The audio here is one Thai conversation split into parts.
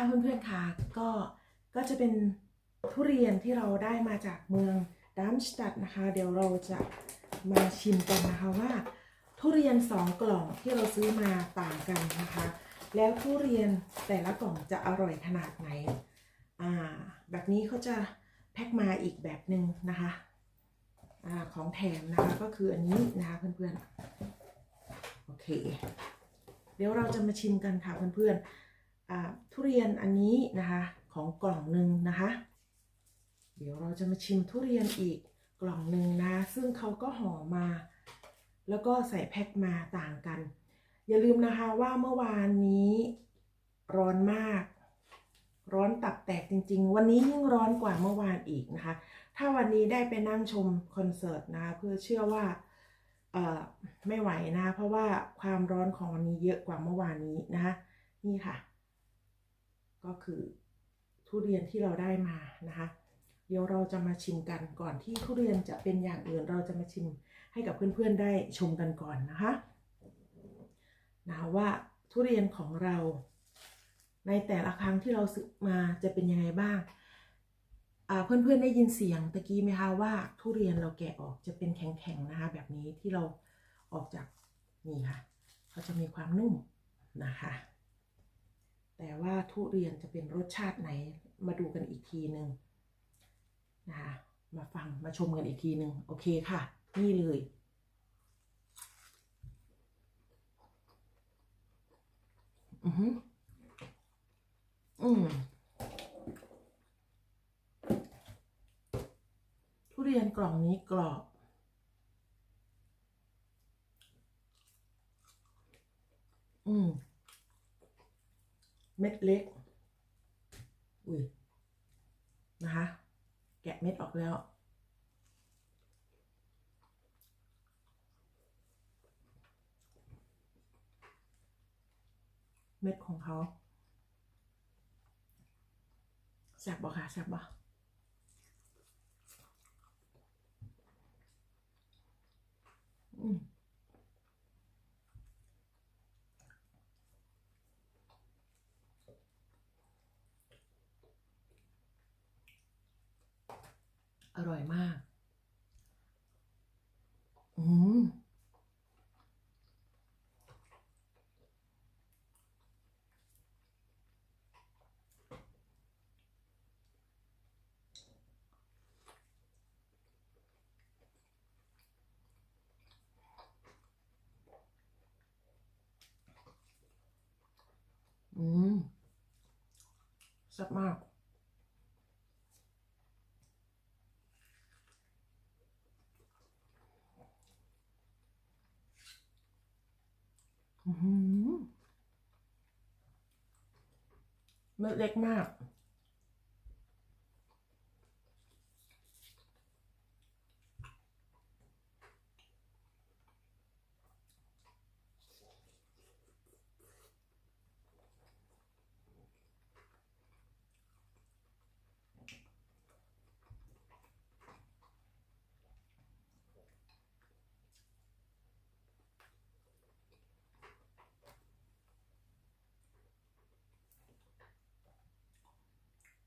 ค่ะเพื่อนๆค่ะก็ก็จะเป็นทุเรียนที่เราได้มาจากเมืองดัมสตัดนะคะ เดี๋ยวเราจะมาชิมกันนะคะว่า ทุเรียนสองกล่องที่เราซื้อมาต่างกันนะคะ แล้วทุเรียนแต่ละกล่องจะอร่อยขนาดไหนอ่าแบบนี้เขาจะแพ็คมาอีกแบบหนึ่งนะคะอ่าของแถมนะคะก็คืออันนี้นะคะเพื่อนๆโอเค เดี๋ยวเราจะมาชิมกันค่ะเพื่อนๆ ทุเรียนอันนี้นะคะของกล่องหนึ่งนะคะ เดี๋ยวเราจะมาชิมทุเรียนอีกกล่องหนึ่งนะซึ่งเขาก็ห่อมา แล้วก็ใส่แพ็คมาต่างกัน อย่าลืมนะคะว่าเมื่อวานนี้ร้อนมาก ร้อนตับแตกจริง ๆ วันนี้ยิ่งร้อนกว่าเมื่อวานอีกนะคะ ถ้าวันนี้ได้ไปนั่งชมคอนเสิร์ตนะคะเพื่อเชื่อว่าไม่ไหวนะ เพราะว่าความร้อนของวันนี้เยอะกว่าเมื่อวานนี้นะคะนี่ค่ะ ก็คือทุเรียนที่เราได้มานะคะ เดี๋ยวเราจะมาชิมกันก่อนที่ทุเรียนจะเป็นอย่างอื่นเราจะมาชิมให้กับเพื่อนๆได้ชมกันก่อนนะคะนะว่าทุเรียนของเรา ในแต่ละครั้งที่เราซื้อมาจะเป็นยังไงบ้างเพื่อนๆได้ยินเสียงตะกี้ไหมคะว่า ทุเรียนเราแกะออกจะเป็นแข็งๆนะคะ แบบนี้ที่เราออกจากนี่ค่ะเขาจะมีความนุ่มนะคะ แต่ว่าทุเรียนจะเป็นรสชาติไหนมาดูกันอีกทีหนึ่งนะคะมาฟังมาชมกันอีกทีหนึ่งโอเคค่ะ นี่เลยอือหืออืมทุเรียนกล่องนี้กรอบอืม เม็ดเล็ก อุ้ย นะคะ แกะเม็ดออกแล้วเม็ดของเขาแซบบ่ค่ะแซบบ่อืม อร่อยมาก อืมอืมแซ่บมาก อื้อหือ เม็ดเล็กมาก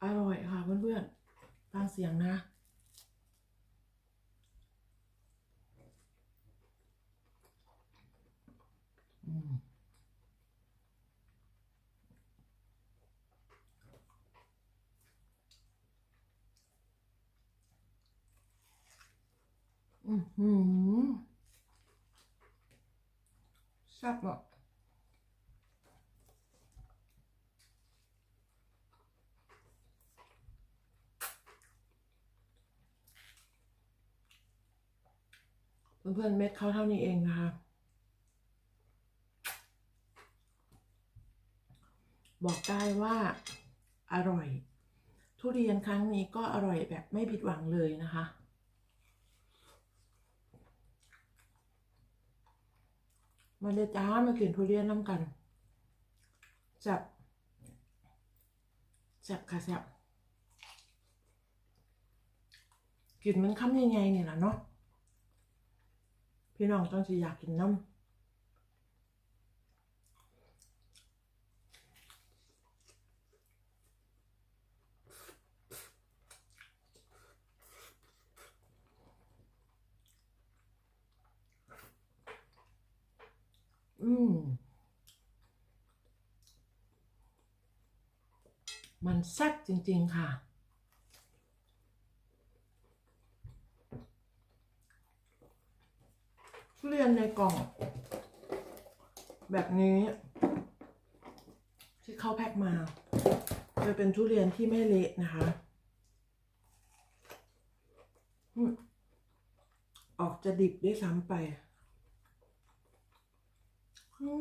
อร่อยค่ะเพื่อนๆฟังเสียงนะอืมอือหือแซ่บอะ เพื่อนๆเม็ดเขาเท่านี้เองนะคะบอกได้ว่าอร่อย ทุเรียนครั้งนี้ก็อร่อยแบบไม่ผิดหวังเลยนะคะ มาเลยจ้ามากินทุเรียนน้ำกันแซ่บแซ่บค่ะแซบกินมันค้ำยังไงเนี่ยนะเนาะ พี่น้องต้องสิอยากกินน้ำอืมมันแซ่บจริง ๆ ค่ะ ทุเรียนในกล่อง แบบนี้ ที่เขาแพ็คมา จะเป็นทุเรียนที่ไม่เละนะคะออกจะดิบด้วยซ้ำไปอืม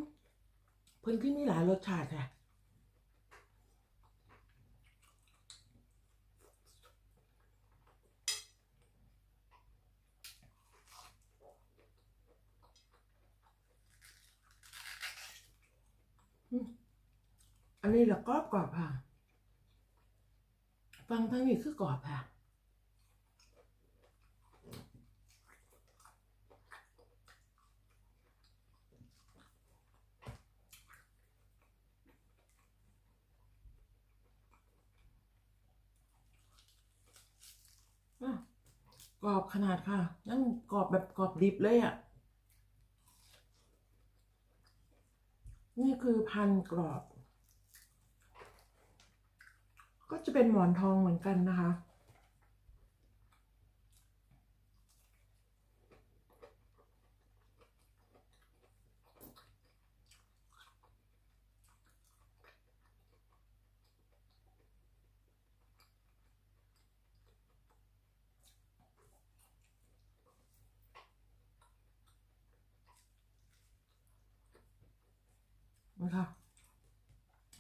พื้นที่มีหลายรสชาติค่ะ อันนี้ละกรอบกรอบค่ะ ฟังทั้งนี้คือกรอบค่ะกรอบขนาดค่ะ ยังกรอบแบบกรอบดิบเลยอะ นี่คือพันกรอบ ก็จะเป็นหมอนทองเหมือนกันนะคะ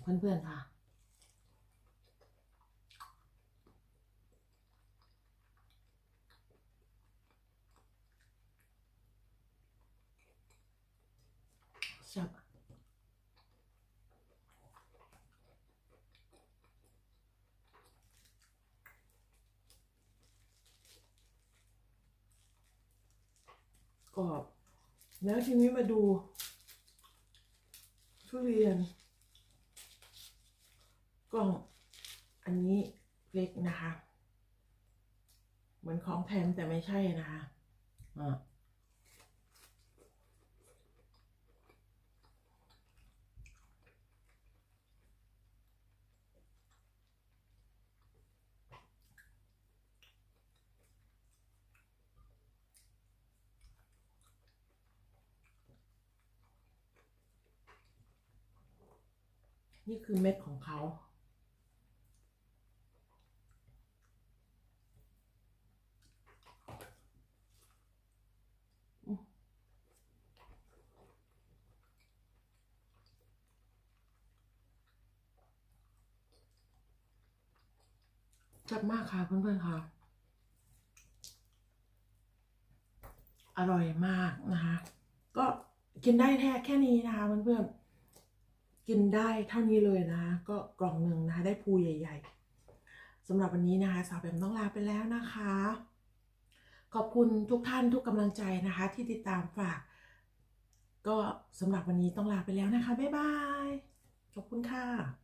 เพื่อนๆค่ะแซ่บกรอบ แล้วทีนี้มาดูทุเรียน กล่องอันนี้เล็กนะคะ เหมือนของแถมแต่ไม่ใช่นะคะอ่านี่คือเม็ดของเขา จับมากค่ะเพื่อนๆค่ะ อร่อยมากนะคะ ก็กินได้แค่แค่นี้นะคะเพื่อนๆ กินได้เท่านี้เลยนะคะ ก็กล่องหนึ่งนะคะ ได้ภูใหญ่ๆสำหรับวันนี้นะคะ สาวแบมต้องลาไปแล้วนะคะ ขอบคุณทุกท่านทุกกำลังใจนะคะ ที่ติดตามฝาก ก็สำหรับวันนี้ต้องลาไปแล้วนะคะ บ๊ายบาย ขอบคุณค่ะ